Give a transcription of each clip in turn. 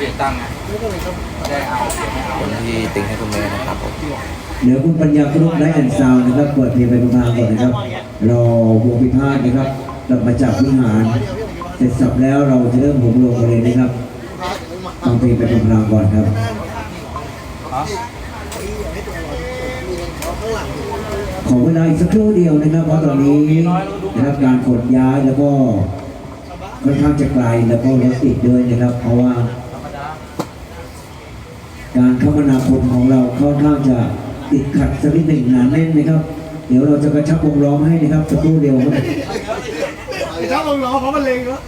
เปลี่ยนตั้งไงได้เอาเปลี่ยนไม่เอาคนที่ติ้งให้คุณแม่นะครับผมเดี๋ยวคุณปัญญาครุกไลท์แอนด์ซาวน์นะครับเปิดเพลงไปประมาณก่อนนะครับรอวงพิพาทนะครับกลับมาจากวิหารเสร็จสับแล้วเราจะเริ่มหงลงกันเลยนะครับฟังเพลงไปประมาณก่อนครับขอเวลาอีกสักครู่เดียวนะครับ เพราะตอนนี้นะครับการขนย้ายแล้วก็ค่อนข้างจะไกลแล้วก็รถติดด้วยนะครับ เพราะว่า การค มนาคมของเราค่อนข้างจะติดขัดสักนิดหนึ่งหนาแน่นนะครับ เดี๋ยวเราจะกระชับวงล้อมให้นะครับสักครู่เดียวครับถ้าลงล้อเพราะมันเลงแล้ว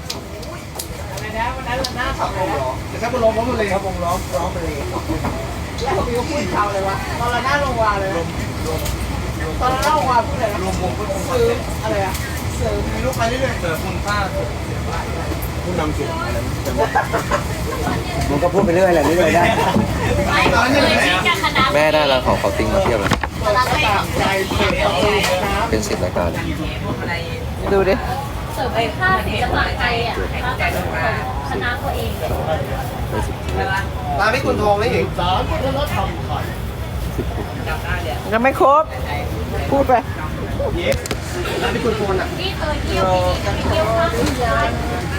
ถ้าลงล้อเพราะมันเลงครับวงล้อล้อมันเลงแล้วเขามีก็พูดชาวเลยวะตอนเราหน้าลงวาเลยตอนเราหน้าลงวาพูดอะไรนะลงวงซื้ออะไรอะเสริมมีลูกไปเรื่อยๆเสริมคุณค่าผู้นำสุดมัน ก็พูดไปเรื่อยแหละเรื่อยได้ตอนนี้ไหนแม่ได้แล้วของเขาติ้งมาเทียบเลยใจเปิดประตูน้เป็นสิบรายการเลยดูดิเสิร์ฟไอ้ข้าวศิลปะไทยอะคณะตัวเองเป็นสิบำร้านไม่คุณทองไม่เองร้านแล้วเราทำขายยังไม่ครบ พูดไปเย็บร้านไม่คุณทองอะนี่เคยเที่ยวที่นี่ไปเที่ยวข้าวเรือ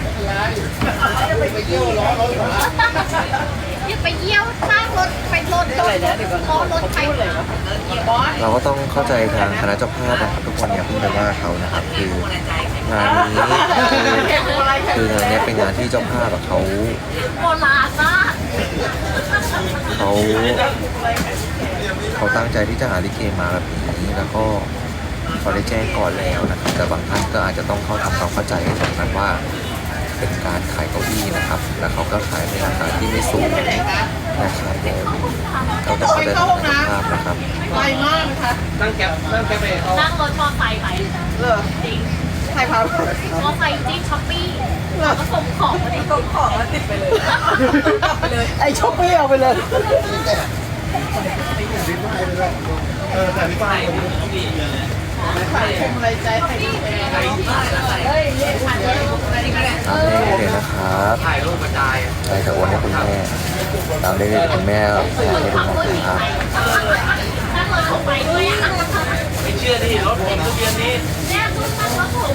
ไปเที่ยวล้อล้อขายังไปเยี่ยวข้างรถไปรถรถล้อรถใครเลยเราก็ต้องเข้าใจทางคณะเจ้าภาพนะครับทุกคนอย่าเพิ่งไปว่าเขานะครับ คืองานนี้คืองานนี้เป็นงานที่เจ้าภาพอะเขาโบราณมากเขาเขาตั้งใจที่จะหาลิเกมาแบบนี้แล้วก็เขาได้แจ้งก่อนแล้วนะครับแต่บางท่านก็อาจจะต้องเข้าทำความเข้าใจกันว่า เป็นการขายเก้าอี้นะครับ แล้วเขาก็ขายในราคาที่ไม่สูงนะครับเราจะเข้าใจทางคณะเจ้าภาพนะครับไกลมากนะคะนั่งแก๊ปนั่งแก๊ปไปเขานั่งรถมอไซค์ไปเออจริงใครพามอไซค์จี้ช้อปปี้แล้วก็ส่งของมาดิส่งของมาติดไปเลยไอ้ช็อปปี้เอาไปเลยเออแต่พี่ป้าย ใครชมอะไรใจใครดีใครเฮ้ยเรียกทันเลยตามเลขเด็ดนะครับถ่ายรูปกระจายใช่กับวันนี้คุณแม่ตามเลขเด็ดคุณแม่ถ่ายให้ดูนะครับนั่งรถผมไปด้วยไม่เชื่อดิรถผมทะเบียนนี้เนี่ยคุณนั่งรถผม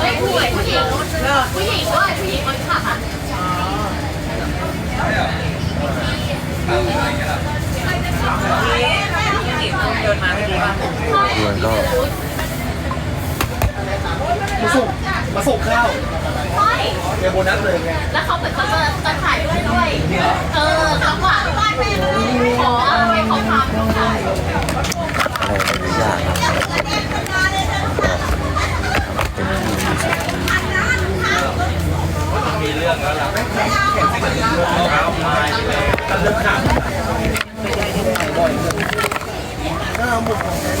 เฮ้ยผู้หญิงผู้หญิงผู้หญิงด้วยผู้หญิงคนขับอะ เพื่อนก็มาส่งมาส่งข้าวใช่เดี๋ยวโบนัสเลยไงแล้วเขาเหมือนเขาจะจะถ่ายด้วยด้วย เออทำหวาบ้านแม่ขออะไรเขาทำเขาถ่ายอะไรอย่างนะครับเป็นที่รู้สึกดี เ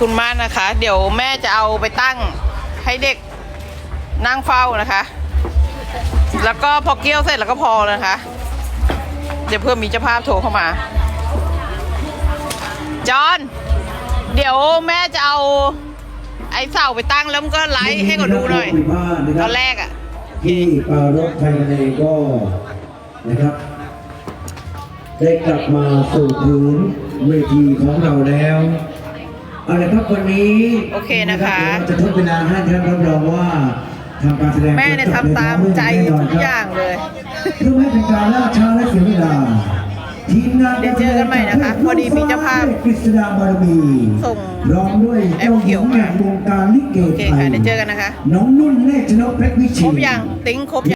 คุณมากนะคะ เดี๋ยวแม่จะเอาไปตั้งให้เด็กนั่งเฝ้านะคะ แล้วก็พอเกี้ยวเสร็จแล้วก็พอแล้วนะคะ เดี๋ยวเพื่อมีเจ้าภาพโทรเข้ามา จอห์นเดี๋ยวแม่จะเอาไอ้เสาไปตั้งแล้วมันก็ไลฟ์ให้เขาดูหน่อย ตอนแรกอะ ที่ปารถไทยทะเลก็นะครับ ได้กลับมาสู่พื้นเวทีของเราแล้ว เอาละครับวันนี้โอเคนะคะเดี๋ยวเราจะทดเวลาให้ท่านรับรองว่าทำการแสดงแม่เนี่ยทำตามใจทุกอย่างเลยเพื่อไม่ให้เป็นการล่าช้าและเสียเวลาทีมงานเดี๋ยวเจอกันใหม่นะคะพอดีมีเจ้าภาพกฤษดาบารมีส่งพร้อมด้วยแอปเจ้าหเขีญิยวงมาแห่งวงการลิเกโอเคไทค่ะยเดี๋ยวเจอกันนะคะน้องนุ่นเนตรชนกเพชรวิคชิรตบยังติ้งครบยัง